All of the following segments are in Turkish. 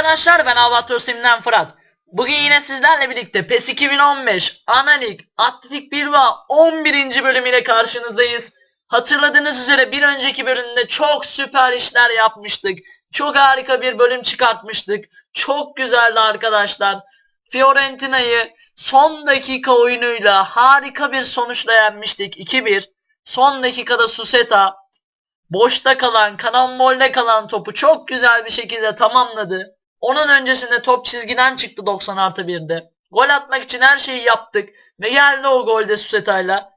arkadaşlar ben Albatros Team'den Fırat. Bugün yine sizlerle birlikte PES 2015 Analik Atletik Bilbao 11. bölümüyle karşınızdayız. Hatırladığınız üzere bir önceki bölümde çok süper işler yapmıştık. Çok harika bir bölüm çıkartmıştık. Çok güzeldi arkadaşlar. Fiorentina'yı son dakika oyunuyla harika bir sonuçla yenmiştik 2-1. Son dakikada Suseta boşta kalan, karambolde kalan topu çok güzel bir şekilde tamamladı. Onun öncesinde top çizgiden çıktı 90 artı 1'de. Gol atmak için her şeyi yaptık ve geldi o golde Suseta'yla.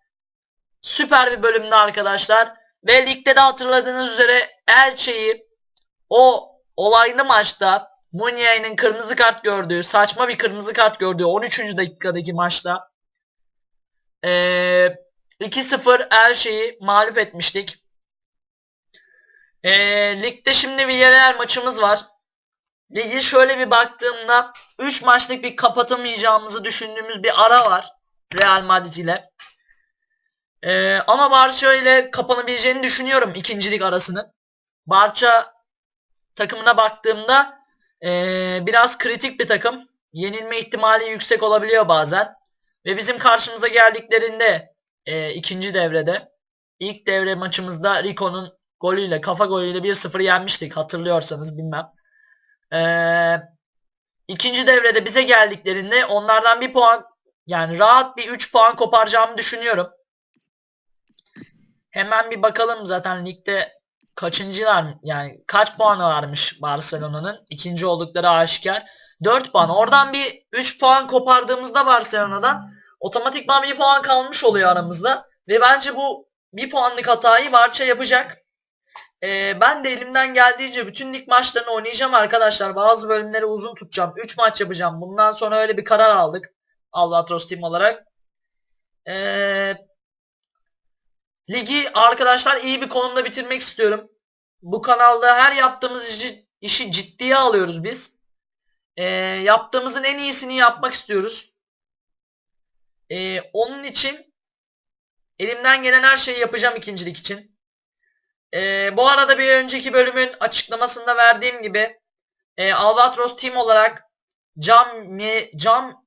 Süper bir bölümdü arkadaşlar. Ve ligde de hatırladığınız üzere Elche'yi o olaylı maçta Muniain'in kırmızı kart gördüğü, saçma bir kırmızı kart gördüğü 13. dakikadaki maçta ee, 2-0 Elche'yi mağlup etmiştik. Ee, ligde şimdi Villarreal maçımız var. Ligi şöyle bir baktığımda 3 maçlık bir kapatamayacağımızı düşündüğümüz bir ara var Real Madrid ile. Ee, ama Barça ile kapanabileceğini düşünüyorum ikincilik arasının. Barça takımına baktığımda ee, biraz kritik bir takım. Yenilme ihtimali yüksek olabiliyor bazen. Ve bizim karşımıza geldiklerinde ee, ikinci devrede ilk devre maçımızda Rico'nun golüyle kafa golüyle 1-0 yenmiştik hatırlıyorsanız bilmem. Ee, ikinci devrede bize geldiklerinde onlardan bir puan yani rahat bir 3 puan koparacağımı düşünüyorum. Hemen bir bakalım zaten ligde kaçıncılar yani kaç puanı varmış Barcelona'nın ikinci oldukları aşikar 4 puan oradan bir 3 puan kopardığımızda Barcelona'dan otomatikman bir puan kalmış oluyor aramızda ve bence bu bir puanlık hatayı Barça yapacak. Ee, ben de elimden geldiğince bütün lig maçlarını oynayacağım arkadaşlar. Bazı bölümleri uzun tutacağım. 3 maç yapacağım. Bundan sonra öyle bir karar aldık. Albatros Team olarak. Ee, ligi arkadaşlar iyi bir konumda bitirmek istiyorum. Bu kanalda her yaptığımız işi, işi ciddiye alıyoruz biz. Ee, yaptığımızın en iyisini yapmak istiyoruz. Ee, onun için elimden gelen her şeyi yapacağım ikincilik için. Ee, bu arada bir önceki bölümün açıklamasında verdiğim gibi e, Albatros Team olarak Cam, Me, Cam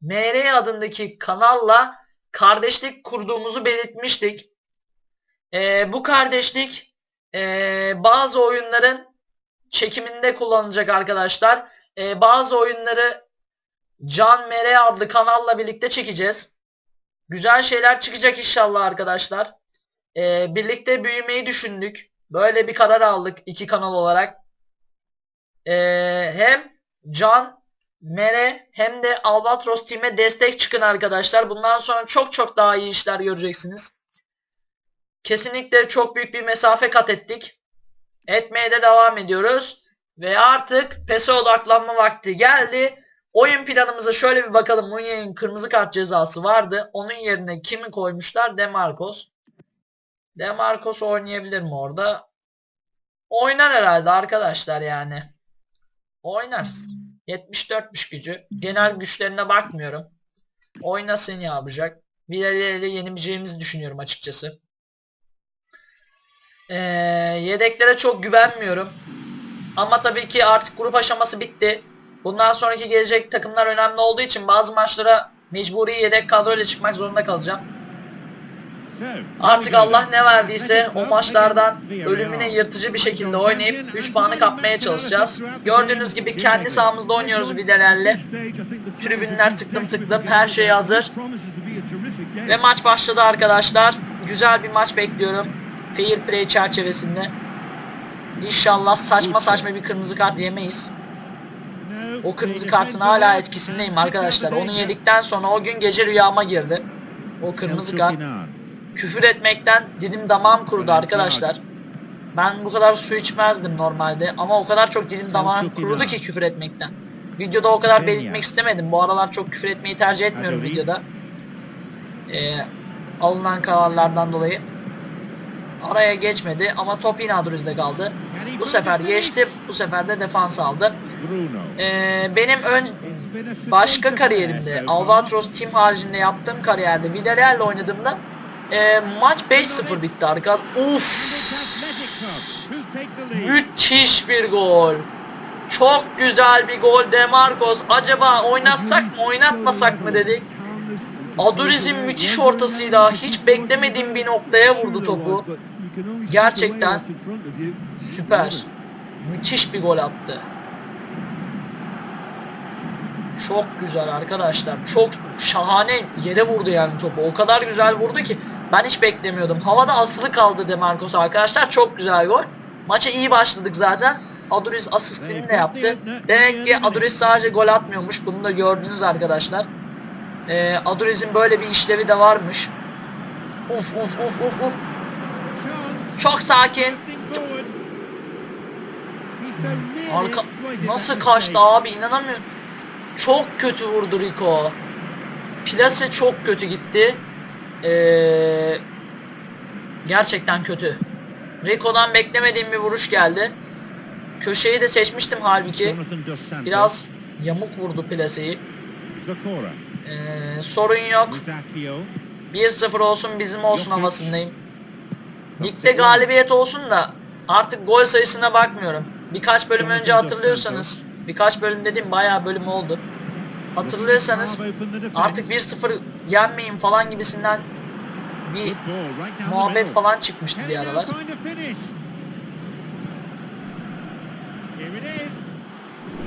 MR adındaki kanalla kardeşlik kurduğumuzu belirtmiştik. Ee, bu kardeşlik e, bazı oyunların çekiminde kullanılacak arkadaşlar. Ee, bazı oyunları Can MR adlı kanalla birlikte çekeceğiz. Güzel şeyler çıkacak inşallah arkadaşlar. Ee, birlikte büyümeyi düşündük. Böyle bir karar aldık iki kanal olarak. Ee, hem Can, Mere hem de Albatros Team'e destek çıkın arkadaşlar. Bundan sonra çok çok daha iyi işler göreceksiniz. Kesinlikle çok büyük bir mesafe kat ettik. Etmeye de devam ediyoruz. Ve artık PES'e odaklanma vakti geldi. Oyun planımıza şöyle bir bakalım. Muniain'in kırmızı kart cezası vardı. Onun yerine kimi koymuşlar? Demarcos. Demarcos oynayabilir mi orada? Oynar herhalde arkadaşlar yani. Oynar. 74'müş gücü. Genel güçlerine bakmıyorum. Oynasın ya yapacak. Villarreal'e yenebileceğimizi düşünüyorum açıkçası. Ee, yedeklere çok güvenmiyorum. Ama tabii ki artık grup aşaması bitti. Bundan sonraki gelecek takımlar önemli olduğu için bazı maçlara mecburi yedek kadroyla çıkmak zorunda kalacağım. Artık Allah ne verdiyse o maçlardan ölümüne yırtıcı bir şekilde oynayıp 3 puanı kapmaya çalışacağız. Gördüğünüz gibi kendi sahamızda oynuyoruz videlerle. Tribünler tıklım tıklım her şey hazır. Ve maç başladı arkadaşlar. Güzel bir maç bekliyorum. Fair play çerçevesinde. İnşallah saçma saçma bir kırmızı kart yemeyiz. O kırmızı kartın hala etkisindeyim arkadaşlar. Onu yedikten sonra o gün gece rüyama girdi. O kırmızı kart. Küfür etmekten dilim damağım kurudu arkadaşlar. Ben bu kadar su içmezdim normalde ama o kadar çok dilim damağım kurudu ki küfür etmekten. Videoda o kadar belirtmek istemedim. Bu aralar çok küfür etmeyi tercih etmiyorum videoda. Ee, alınan kararlardan dolayı. Araya geçmedi ama top yine Adriz'de kaldı. Bu sefer geçti. Bu sefer de defans aldı. Ee, benim ön başka kariyerimde Albatros Team haricinde yaptığım kariyerde Villarreal'le oynadığımda e, maç 5-0 bitti arkadaşlar. Uf, müthiş bir gol. Çok güzel bir gol Demarcos. Acaba oynatsak mı oynatmasak mı dedik. Aduriz'in müthiş ortasıyla hiç beklemediğim bir noktaya vurdu topu. Gerçekten Süper. Müthiş bir gol attı. Çok güzel arkadaşlar. Çok şahane yere vurdu yani topu. O kadar güzel vurdu ki ben hiç beklemiyordum. Havada asılı kaldı Demarcos arkadaşlar. Çok güzel gol. Maça iyi başladık zaten. Aduriz asistini de yaptı. Demek ki Aduriz sadece gol atmıyormuş. Bunu da gördünüz arkadaşlar. Ee, Aduriz'in böyle bir işlevi de varmış. Uf uf uf uf uf. Çok sakin. Arka nasıl kaçtı abi inanamıyorum. Çok kötü vurdu Rico. Plase çok kötü gitti. Ee, gerçekten kötü. Rico'dan beklemediğim bir vuruş geldi. Köşeyi de seçmiştim halbuki. Biraz yamuk vurdu plaseyi. Ee, sorun yok. Mizakio. 1-0 olsun bizim olsun havasındayım. Ligde galibiyet olsun da artık gol sayısına bakmıyorum. Birkaç bölüm önce hatırlıyorsanız, birkaç bölüm dediğim bayağı bölüm oldu. Hatırlıyorsanız artık 1-0 yenmeyin falan gibisinden bir muhabbet falan çıkmıştı bir aralar.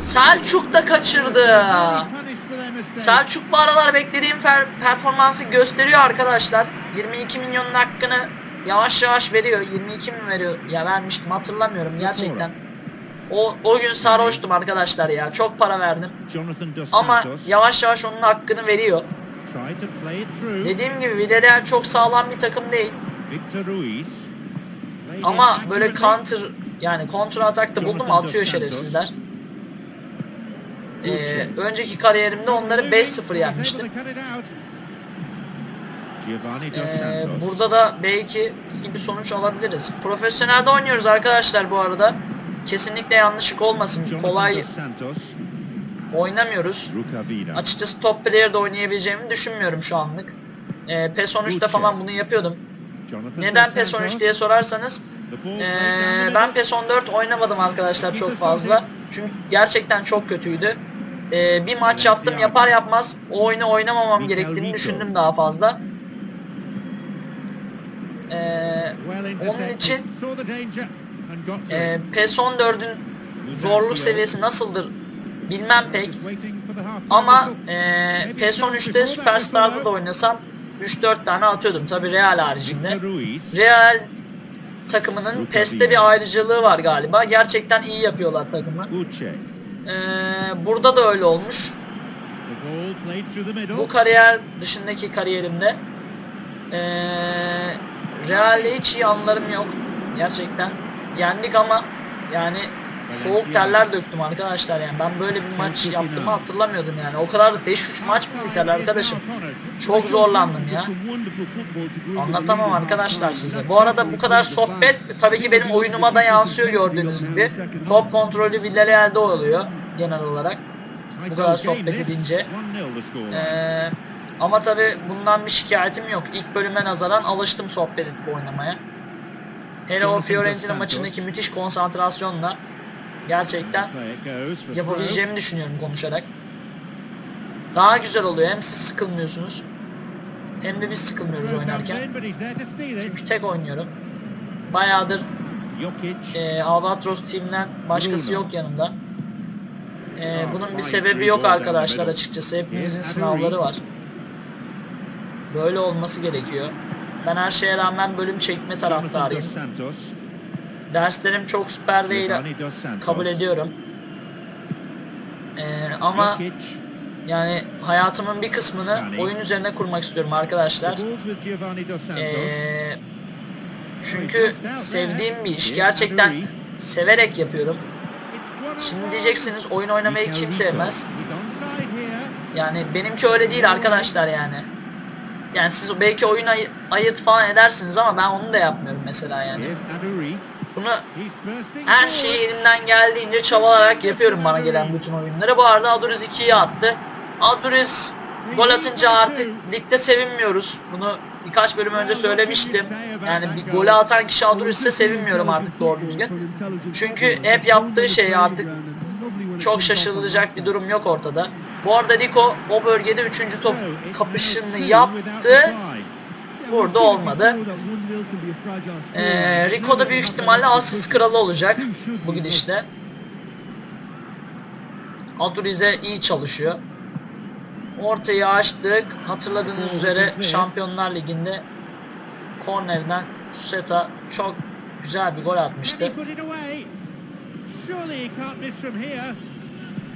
Selçuk da kaçırdı. Selçuk bu aralar beklediğim performansı gösteriyor arkadaşlar. 22 milyonun hakkını yavaş yavaş veriyor. 22 mi veriyor? Ya vermiştim hatırlamıyorum gerçekten. O o gün sarhoştum arkadaşlar ya. Çok para verdim. Ama yavaş yavaş onun hakkını veriyor. Dediğim gibi Villarreal çok sağlam bir takım değil. Ama böyle counter yani kontra atakta buldum atıyor şerefsizler. Ee, önceki kariyerimde onları 5-0 yenmiştim. Giovanni Dos Ee, burada da belki iyi bir sonuç alabiliriz. Profesyonelde oynuyoruz arkadaşlar bu arada. Kesinlikle yanlışlık olmasın. Kolay. Oynamıyoruz. Açıkçası top player'da oynayabileceğimi düşünmüyorum şu anlık. Ee, PES 13'te Uche. falan bunu yapıyordum. Neden PES 13 Santos. diye sorarsanız the ben. PES 14 oynamadım arkadaşlar çok fazla. Çünkü gerçekten çok kötüydü. Ee, bir maç yaptım yapar yapmaz o oyunu oynamamam gerektiğini düşündüm daha fazla. Ee, onun için e. PES 14'ün zorluk seviyesi nasıldır bilmem pek. Ama e, PES 13'te Superstar'da da oynasam 3-4 tane atıyordum. Tabi Real haricinde. Real takımının PES'te bir ayrıcalığı var galiba. Gerçekten iyi yapıyorlar takımı. Uche. E, burada da öyle olmuş. Bu kariyer dışındaki kariyerimde e, Real'le hiç iyi anılarım yok. Gerçekten. Yendik ama yani soğuk terler döktüm arkadaşlar yani. Ben böyle bir maç yaptığımı hatırlamıyordum yani. O kadar da 5-3 maç mı biter arkadaşım? Çok zorlandım ya. Anlatamam arkadaşlar size. Bu arada bu kadar sohbet tabii ki benim oyunuma da yansıyor gördüğünüz gibi. Top kontrolü Villarreal'de oluyor genel olarak. Bu kadar sohbet edince. Ee, ama tabi bundan bir şikayetim yok. İlk bölüme nazaran alıştım sohbet edip oynamaya. Hele o Fiorentina maçındaki müthiş konsantrasyonla gerçekten yapabileceğimi düşünüyorum konuşarak. Daha güzel oluyor. Hem siz sıkılmıyorsunuz. Hem de biz sıkılmıyoruz oynarken. Çünkü tek oynuyorum. Bayağıdır e, Albatros Team'den başkası yok yanımda. E, Ah, bunun bir sebebi yok arkadaşlar açıkçası. Hepimizin sınavları var. Böyle olması gerekiyor. Ben her şeye rağmen bölüm çekme taraftarıyım. Derslerim çok süper değil kabul ediyorum. E, ama yani hayatımın bir kısmını oyun üzerine kurmak istiyorum arkadaşlar. Ee, çünkü sevdiğim bir iş. Gerçekten severek yapıyorum. Şimdi diyeceksiniz oyun oynamayı kim sevmez? Yani benimki öyle değil arkadaşlar yani. Yani siz belki oyun ay- ayırt falan edersiniz ama ben onu da yapmıyorum mesela yani. Bunu her şeyi elimden geldiğince çabalayarak yapıyorum bana gelen bütün oyunları. Bu arada Aduriz 2'yi attı. Aduriz gol atınca artık ligde sevinmiyoruz. Bunu birkaç bölüm önce söylemiştim. Yani bir golü atan kişi Aduriz'se sevinmiyorum artık doğru düzgün. Çünkü hep yaptığı şey artık çok şaşırılacak bir durum yok ortada. Bu arada Rico o bölgede 3. top kapışını yaptı. Burada olmadı. Ee, Rico da büyük ihtimalle asist kralı olacak bu gidişle. Adurize iyi çalışıyor. Ortayı açtık. Hatırladığınız üzere Şampiyonlar Ligi'nde kornerden Suseta çok güzel bir gol atmıştı.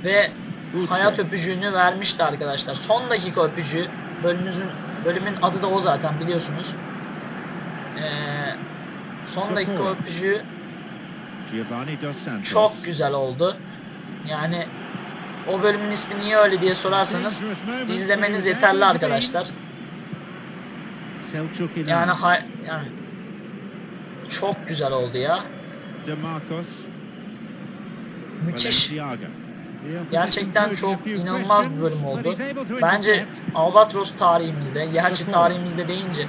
Ve hayat öpücüğünü vermişti arkadaşlar. Son dakika öpücüğü. Bölümümüzün bölümün adı da o zaten biliyorsunuz. Ee, son dakika öpücüğü çok güzel oldu. Yani o bölümün ismi niye öyle diye sorarsanız izlemeniz yeterli arkadaşlar. Yani hay yani çok güzel oldu ya. Müthiş. Gerçekten çok inanılmaz bir bölüm oldu. Bence Albatros tarihimizde, gerçi tarihimizde deyince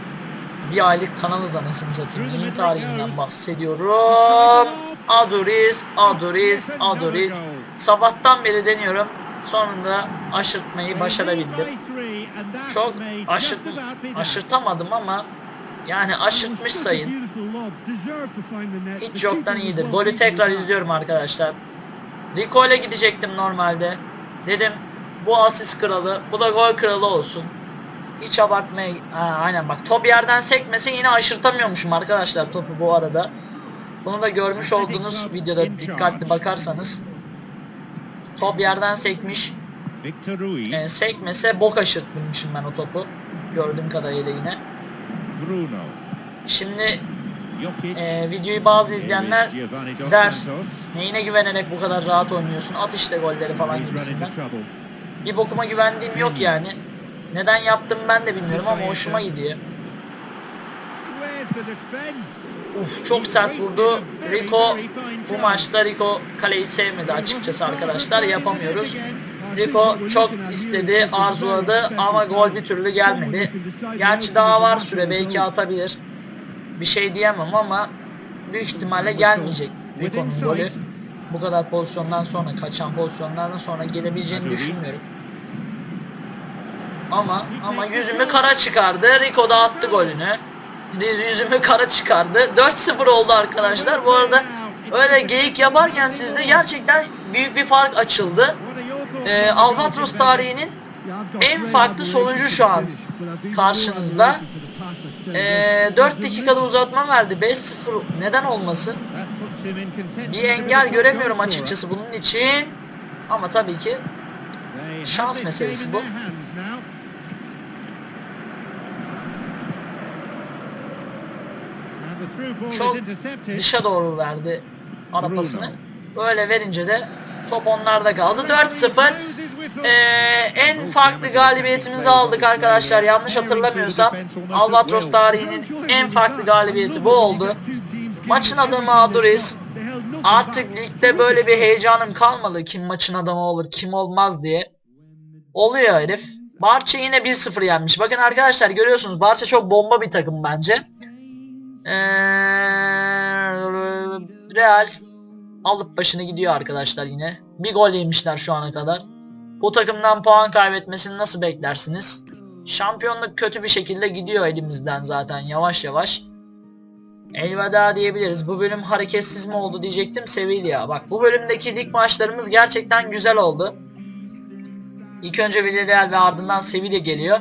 bir aylık kanalız anasını satayım. Yeni tarihinden bahsediyorum. Adoris, Adoris, Adoris. Sabahtan beri deniyorum. Sonunda aşırtmayı başarabildim. Çok aşırt, aşırtamadım ama yani aşırtmış sayın. Hiç yoktan iyidir. Golü tekrar izliyorum arkadaşlar. Rico ile gidecektim normalde. Dedim bu asist kralı, bu da gol kralı olsun. Hiç abartmaya... Ha, aynen bak top yerden sekmese yine aşırtamıyormuşum arkadaşlar topu bu arada. Bunu da görmüş olduğunuz videoda dikkatli bakarsanız. Top yerden sekmiş. E, sekmese bok aşırtmışım ben o topu. Gördüğüm kadarıyla yine. Bruno. Şimdi Jokic. e, videoyu bazı izleyenler der neyine güvenerek bu kadar rahat oynuyorsun at işte golleri falan gibisinden. Bir bokuma güvendiğim yok yani. Neden yaptım ben de bilmiyorum ama hoşuma gidiyor. Uf çok sert vurdu. Rico bu maçta Rico kaleyi sevmedi açıkçası arkadaşlar yapamıyoruz. Rico çok istedi, arzuladı ama gol bir türlü gelmedi. Gerçi daha var süre belki atabilir. Bir şey diyemem ama büyük ihtimalle gelmeyecek Rico'nun golü. Bu kadar pozisyondan sonra, kaçan pozisyonlardan sonra gelebileceğini düşünmüyorum. Ama ama yüzümü kara çıkardı. Rico da attı golünü. Yüzümü kara çıkardı. 4-0 oldu arkadaşlar. Bu arada öyle geyik yaparken sizde gerçekten büyük bir fark açıldı. Ee, Albatros tarihinin en farklı sonucu şu an karşınızda. Ee, 4 dakikada uzatma verdi. 5-0 neden olmasın? Bir engel göremiyorum açıkçası bunun için. Ama tabii ki şans meselesi bu. Çok dışa doğru verdi arapasını. Böyle verince de top onlarda kaldı. 4-0. Ee, en farklı galibiyetimizi aldık arkadaşlar. Yanlış hatırlamıyorsam Albatros tarihinin en farklı galibiyeti bu oldu. Maçın adamı Aduris. Artık ligde böyle bir heyecanım kalmadı. Kim maçın adamı olur, kim olmaz diye. Oluyor herif. Barça yine 1-0 yenmiş. Bakın arkadaşlar görüyorsunuz Barça çok bomba bir takım bence. Ee, Real alıp başını gidiyor arkadaşlar yine. Bir gol yemişler şu ana kadar. Bu takımdan puan kaybetmesini nasıl beklersiniz? Şampiyonluk kötü bir şekilde gidiyor elimizden zaten yavaş yavaş. Elveda diyebiliriz. Bu bölüm hareketsiz mi oldu diyecektim Sevilla. Bak bu bölümdeki lig maçlarımız gerçekten güzel oldu. İlk önce Villarreal ve ardından Sevilla geliyor.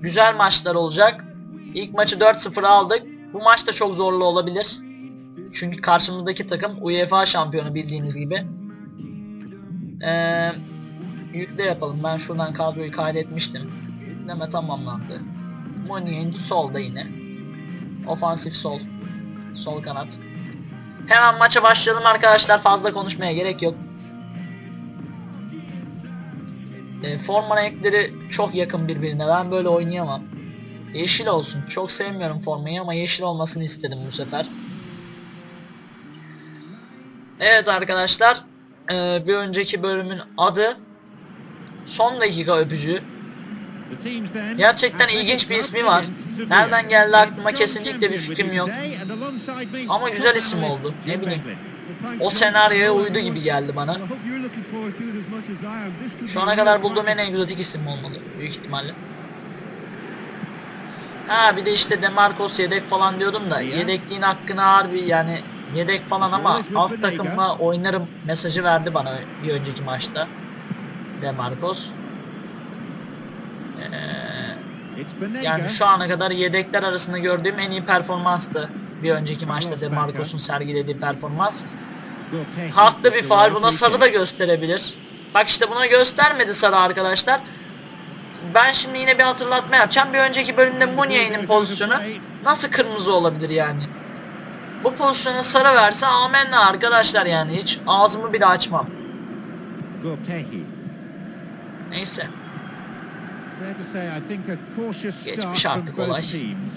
Güzel maçlar olacak. İlk maçı 4-0 aldık. Bu maç da çok zorlu olabilir. Çünkü karşımızdaki takım UEFA şampiyonu bildiğiniz gibi. Ee, yükle yapalım. Ben şuradan kadroyu kaydetmiştim. Yükleme tamamlandı. Muni'nin solda yine. Ofansif sol. Sol kanat. Hemen maça başlayalım arkadaşlar. Fazla konuşmaya gerek yok. E, forma renkleri çok yakın birbirine. Ben böyle oynayamam. Yeşil olsun. Çok sevmiyorum formayı ama yeşil olmasını istedim bu sefer. Evet arkadaşlar. e, bir önceki bölümün adı Son dakika öpücüğü. Gerçekten ilginç bir ismi var. Nereden geldi aklıma kesinlikle bir fikrim yok. Ama güzel isim oldu. Ne bileyim. O senaryoya uydu gibi geldi bana. Şu ana kadar bulduğum en egzotik isim olmalı büyük ihtimalle. Ha bir de işte Demarcos yedek falan diyordum da yedekliğin hakkını harbi yani yedek falan ama az takımla oynarım mesajı verdi bana bir önceki maçta. Demarcos. Ee, yani şu ana kadar yedekler arasında gördüğüm en iyi performanstı. Bir önceki maçta Demarcos'un sergilediği performans. Haklı bir faal buna sarı da gösterebilir. Bak işte buna göstermedi sarı arkadaşlar. Ben şimdi yine bir hatırlatma yapacağım. Bir önceki bölümde Munia'nın pozisyonu nasıl kırmızı olabilir yani? Bu pozisyona sarı verse amenna arkadaşlar yani hiç ağzımı bile açmam. Neyse geçmiş artık olay.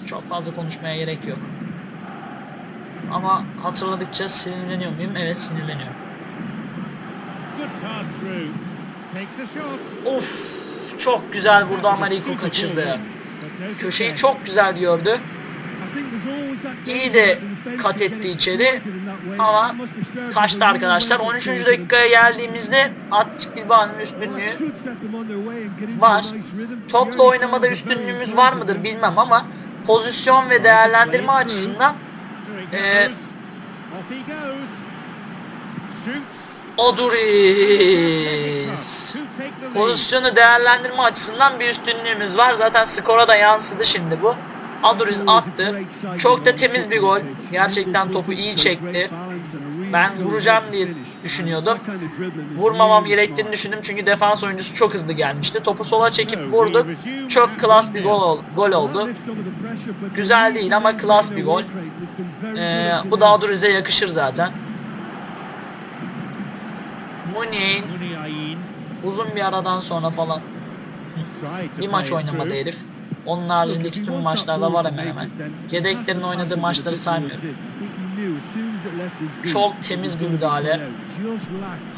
Çok fazla konuşmaya gerek yok. Ama hatırladıkça sinirleniyor muyum? Evet sinirleniyorum. Of çok güzel vurdu ama Rico kaçırdı. Köşeyi çok güzel gördü. İyi de kat etti içeri ama kaçtı arkadaşlar. 13. dakikaya geldiğimizde Atletik Bilbao'nun üstünlüğü var. Topla oynamada üstünlüğümüz var mıdır bilmem ama pozisyon ve değerlendirme açısından e, Oduris pozisyonu değerlendirme açısından bir üstünlüğümüz var. Zaten skora da yansıdı şimdi bu. Aduris attı. Çok da temiz bir gol. Gerçekten topu iyi çekti. Ben vuracağım diye düşünüyordum. Vurmamam gerektiğini düşündüm çünkü defans oyuncusu çok hızlı gelmişti. Topu sola çekip vurduk. Çok klas bir gol, ol- gol oldu. Güzel değil ama klas bir gol. Ee, bu da Aduris'e yakışır zaten. Muniain uzun bir aradan sonra falan bir maç oynamadı herif. Onun haricindeki tüm maçlarda var hemen hemen. Yedeklerin oynadığı maçları saymıyorum. Çok temiz bir müdahale.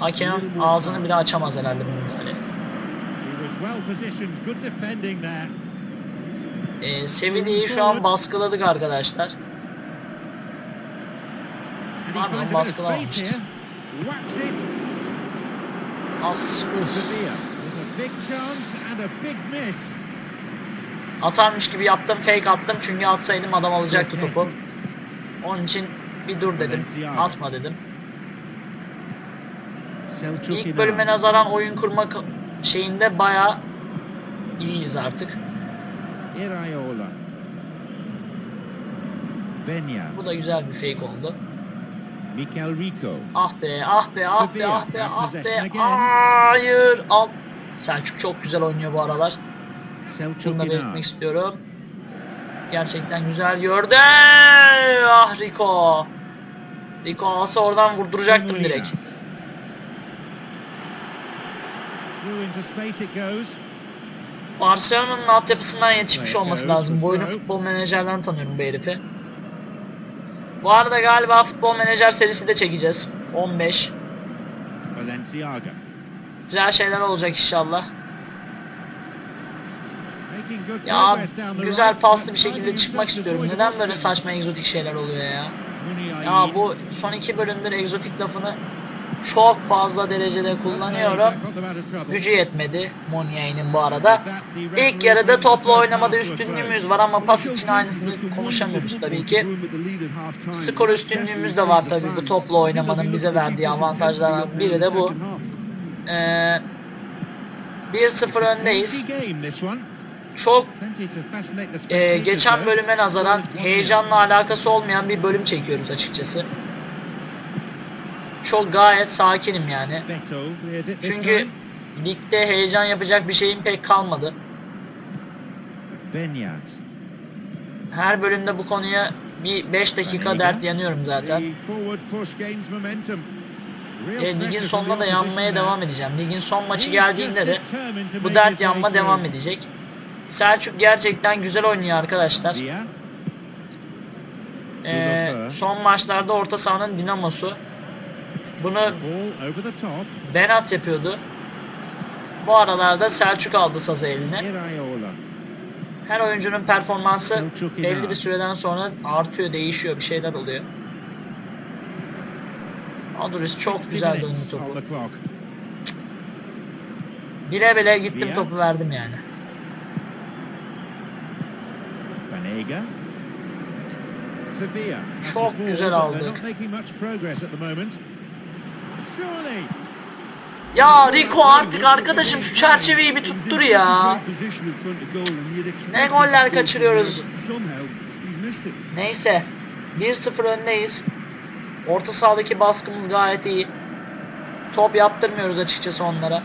Hakem ağzını bile açamaz herhalde bu müdahale. Ee, Sevilla'yı şu an baskıladık arkadaşlar. Pardon baskılamamışız. As, uf. Atarmış gibi yaptım fake attım çünkü atsaydım adam alacaktı topu. Onun için bir dur dedim. Atma dedim. İlk bölüme nazaran oyun kurma şeyinde bayağı iyiyiz artık. Bu da güzel bir fake oldu. Mikel Rico. Ah be ah be ah be ah be ah be. Hayır. Alt. Selçuk çok güzel oynuyor bu aralar. Bunu da belirtmek istiyorum. Gerçekten güzel gördü. Ah Rico. Rico alsa oradan vurduracaktım direkt. Barcelona'nın altyapısından yetişmiş olması lazım. Bu oyunu futbol menajerden tanıyorum bu herifi. Bu arada galiba futbol menajer serisi de çekeceğiz. 15. Valenciaga. Güzel şeyler olacak inşallah. Ya güzel paslı bir şekilde çıkmak istiyorum. Neden böyle saçma egzotik şeyler oluyor ya? Ya bu son iki bölümdür egzotik lafını çok fazla derecede kullanıyorum. Gücü yetmedi Monia'nın bu arada. İlk yarıda topla oynamada üstünlüğümüz var ama pas için aynısını konuşamıyoruz tabii ki. Skor üstünlüğümüz de var tabii bu topla oynamanın bize verdiği avantajlardan biri de bu. Ee, 1-0 öndeyiz. Çok e, geçen bölüme nazaran heyecanla alakası olmayan bir bölüm çekiyoruz açıkçası. Çok gayet sakinim yani. Çünkü ligde heyecan yapacak bir şeyim pek kalmadı. Her bölümde bu konuya bir 5 dakika dert yanıyorum zaten. E, ligin sonuna da yanmaya devam edeceğim. Ligin son maçı geldiğinde de bu dert yanma devam edecek. Selçuk gerçekten güzel oynuyor arkadaşlar. Ee, son maçlarda orta sahanın dinamosu. Bunu. Benat yapıyordu. Bu aralarda Selçuk aldı sazı eline. Her oyuncunun performansı belli bir süreden sonra artıyor, değişiyor, bir şeyler oluyor. Aduris çok 60 güzel döndü topu. Bile bile gittim topu verdim yani. The moment. Surely. Ya Rico artık arkadaşım şu çerçeveyi bir tuttur ya. Ne goller kaçırıyoruz. Neyse. 1-0 öndeyiz. Orta sahadaki baskımız gayet iyi. Top yaptırmıyoruz açıkçası onlara.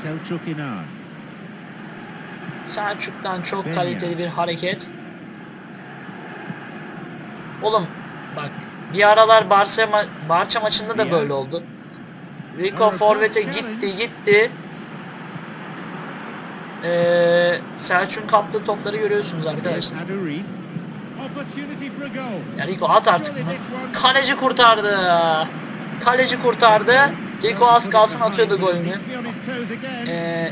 Selçuk'tan çok kaliteli bir hareket. Oğlum bak bir aralar Barça, ma- Barça maçında da böyle oldu. Rico forvete gitti gitti. Ee, Selçuk'un kaptığı topları görüyorsunuz arkadaşlar. Ya Rico at artık. Kaleci kurtardı. Kaleci kurtardı. Rico az kalsın atıyordu golünü. Ee,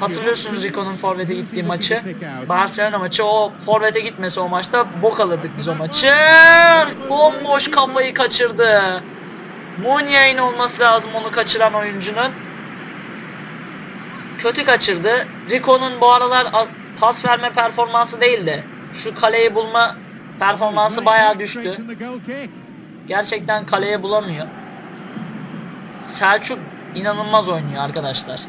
Hatırlıyorsunuz. Rico'nun forvete gittiği maçı. Barcelona maçı o forvete gitmese o maçta bok alırdık biz o maçı. Bomboş kafayı kaçırdı. Munye'in olması lazım onu kaçıran oyuncunun. Kötü kaçırdı. Rico'nun bu aralar pas verme performansı değildi. Şu kaleyi bulma performansı bayağı düştü. Gerçekten kaleye bulamıyor. Selçuk inanılmaz oynuyor arkadaşlar.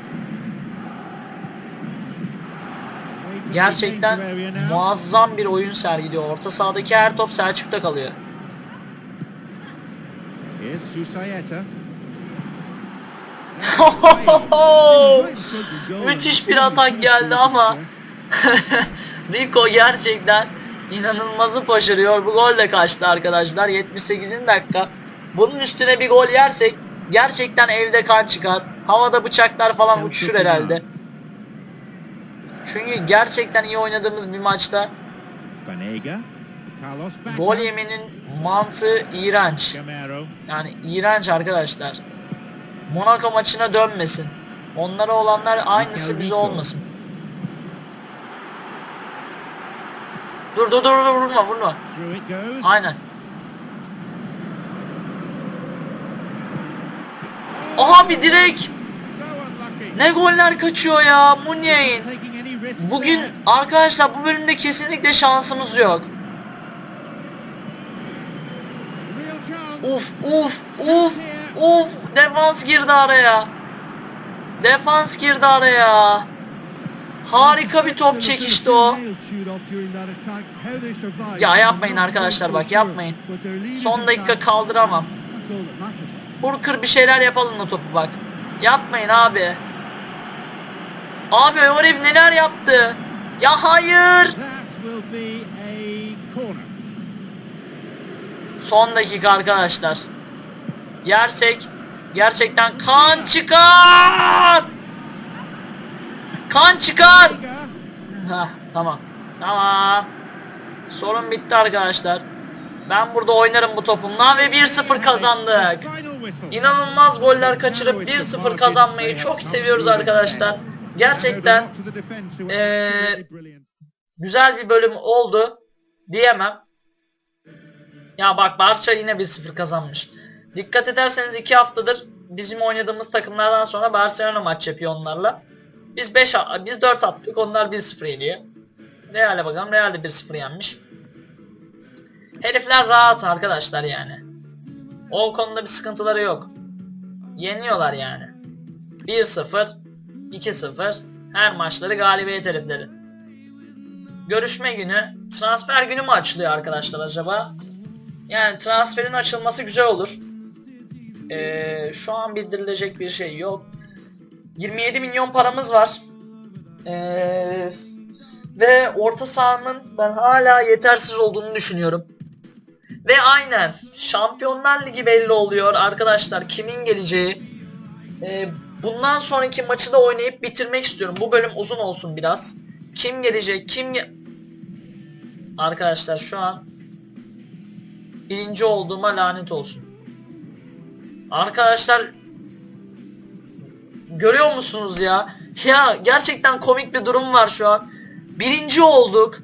Gerçekten muazzam bir oyun sergiliyor. Orta sahadaki her top Selçuk'ta kalıyor. Müthiş bir atak geldi ama Rico gerçekten inanılmazı başarıyor. Bu gol de kaçtı arkadaşlar. 78. dakika. Bunun üstüne bir gol yersek gerçekten evde kan çıkar. Havada bıçaklar falan uçuşur herhalde. Çünkü gerçekten iyi oynadığımız bir maçta gol yemenin mantığı iğrenç. Yani iğrenç arkadaşlar. Monaco maçına dönmesin. Onlara olanlar aynısı bize olmasın. Dur dur dur dur vurma vurma. Aynen. Oh, Aha bir direk. Ne goller kaçıyor ya Munye'in. Bugün arkadaşlar bu bölümde kesinlikle şansımız yok. Uf uf uf uf defans girdi araya. Defans girdi araya. Harika bir top çekişti o. Ya yapmayın arkadaşlar bak yapmayın. Son dakika kaldıramam. Hurkır bir şeyler yapalım da topu bak. Yapmayın abi. Abi o herif neler yaptı? Ya hayır. Son dakika arkadaşlar. Yersek gerçekten kan çıkar. Kan çıkar. Hah tamam. Tamam. Sorun bitti arkadaşlar. Ben burada oynarım bu topumla ve 1-0 kazandık. İnanılmaz goller kaçırıp 1-0 kazanmayı çok seviyoruz arkadaşlar. Gerçekten brilliant. güzel bir bölüm oldu diyemem. Ya bak Barça yine 1-0 kazanmış. Dikkat ederseniz 2 haftadır bizim oynadığımız takımlardan sonra Barcelona maç yapıyor onlarla. Biz 5 biz 4 attık onlar 1-0 yeniyor. Real'e bakalım Real de 1-0 yenmiş. Herifler rahat arkadaşlar yani. O konuda bir sıkıntıları yok. Yeniyorlar yani. 1-0, 2-0 her maçları galibiyet herifleri. Görüşme günü, transfer günü mü açılıyor arkadaşlar acaba? Yani transferin açılması güzel olur. Ee, şu an bildirilecek bir şey yok. 27 milyon paramız var. Ee, ve orta sahanın ben hala yetersiz olduğunu düşünüyorum. Ve aynen Şampiyonlar Ligi belli oluyor arkadaşlar kimin geleceği. Ee, bundan sonraki maçı da oynayıp bitirmek istiyorum. Bu bölüm uzun olsun biraz. Kim gelecek? Kim ge- Arkadaşlar şu an birinci olduğuma lanet olsun. Arkadaşlar görüyor musunuz ya? Ya gerçekten komik bir durum var şu an. Birinci olduk.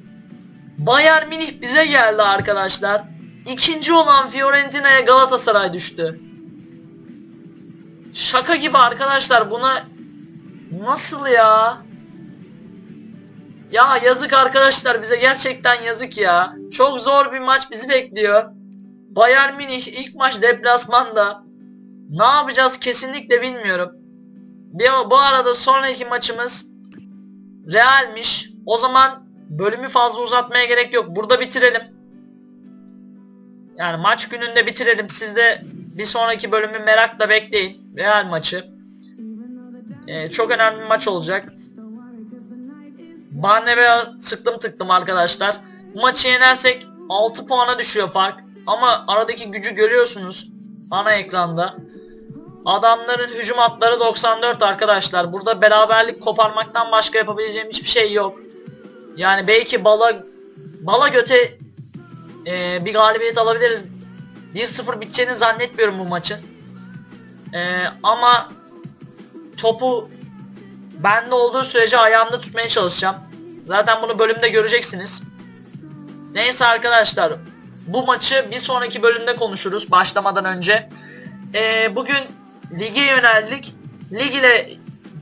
Bayern Münih bize geldi arkadaşlar. İkinci olan Fiorentina'ya Galatasaray düştü. Şaka gibi arkadaşlar buna nasıl ya? Ya yazık arkadaşlar bize gerçekten yazık ya. Çok zor bir maç bizi bekliyor. Bayern Münih ilk maç deplasmanda. Ne yapacağız kesinlikle bilmiyorum. Bir, bu arada sonraki maçımız Real'miş. O zaman bölümü fazla uzatmaya gerek yok. Burada bitirelim. Yani maç gününde bitirelim. Siz de bir sonraki bölümü merakla bekleyin. Real maçı. Ee, çok önemli bir maç olacak. Barneva'ya sıktım tıktım arkadaşlar. Maçı yenersek 6 puana düşüyor fark. Ama aradaki gücü görüyorsunuz. Ana ekranda. Adamların hücum hatları 94 arkadaşlar. Burada beraberlik koparmaktan başka yapabileceğim hiçbir şey yok. Yani belki bala bala göte e, bir galibiyet alabiliriz. 1-0 biteceğini zannetmiyorum bu maçın. E, ama topu bende olduğu sürece ayağımda tutmaya çalışacağım. Zaten bunu bölümde göreceksiniz. Neyse arkadaşlar. Bu maçı bir sonraki bölümde konuşuruz başlamadan önce. Ee, bugün lige yöneldik. Lig ile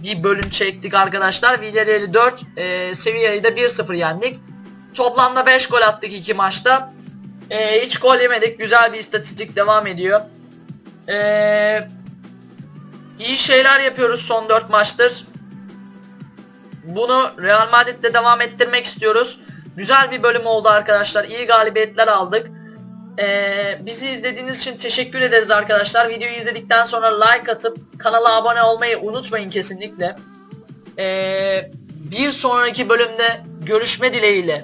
bir bölüm çektik arkadaşlar. Villarreal'i 4, e, Sevilla'yı da 1-0 yendik. Toplamda 5 gol attık iki maçta. Ee, hiç gol yemedik. Güzel bir istatistik devam ediyor. Ee, iyi şeyler yapıyoruz son 4 maçtır. Bunu Real Madrid'de devam ettirmek istiyoruz. Güzel bir bölüm oldu arkadaşlar. İyi galibiyetler aldık. Ee, bizi izlediğiniz için teşekkür ederiz arkadaşlar. Videoyu izledikten sonra like atıp kanala abone olmayı unutmayın kesinlikle. Ee, bir sonraki bölümde görüşme dileğiyle.